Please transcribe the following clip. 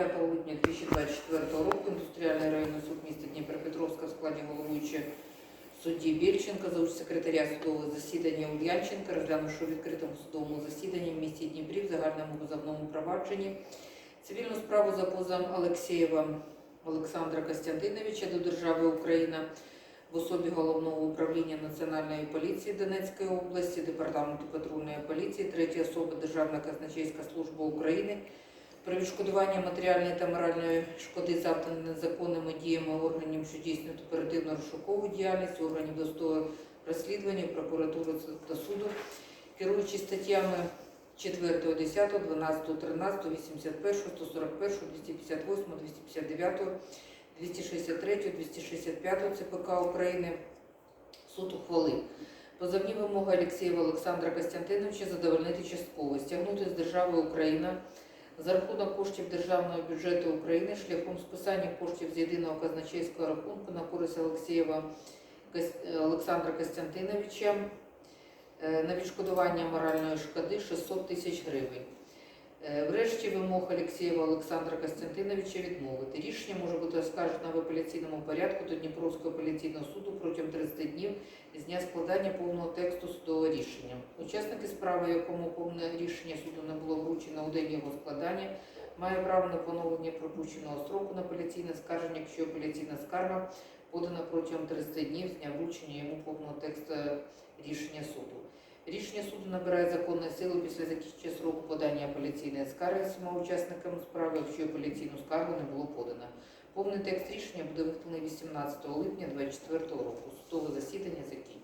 Вікторівна, 9 липня 2024 року індустріальний районний суд міста Дніпропетровська в складі головуючого судді Бєльченка за участь секретаря судового засідання Ульянченка, розглянувши у відкритому судовому засіданні в місті Дніпрі в загальному позовному провадженні цивільну справу за позовом Олексєєва Олександра Костянтиновича до держави Україна в особі головного управління Національної поліції Донецької області, департаменту патрульної поліції, третьої особи Державна казначейська служба України про відшкодування матеріальної та моральної шкоди завданої незаконними діями органів, що здійснюють оперативно розшукову діяльність органів досудового розслідування, прокуратури та суду, керуючись статтями 4, 10, 12, 13, 81, 141, 258, 259, 263, 265 ЦПК України суд ухвалив. Позовні вимоги Олексєєва Олександра Костянтиновича задовольнити частково, стягнути з держави Україна за рахунок коштів Державного бюджету України шляхом списання коштів з єдиного казначейського рахунку на користь Олексєєва Кос- Олександра Костянтиновича е, на відшкодування моральної шкоди 600 тисяч гривень. Е, Врешті вимог Олексєєва Олександра Костянтиновича відмовити. Рішення може бути оскаржено в апеляційному порядку до Дніпровського апеляційного суду протягом 30 днів з дня складання повного тексту судового рішення. Учасники справи, якому повне рішення суду не було вручено у день його складання, має право на поновлення пропущеного строку на апеляційне скарження, якщо апеляційна скарга подана протягом 30 днів з дня вручення йому повного тексту рішення суду. Рішення суду набирає законної сили після закінчення сроку подання апеляційної скарги всіма учасниками справи, якщо апеляційну скаргу не було подано. Повний текст рішення буде виконаний 18 липня 2024 року. Судове засідання закінчено.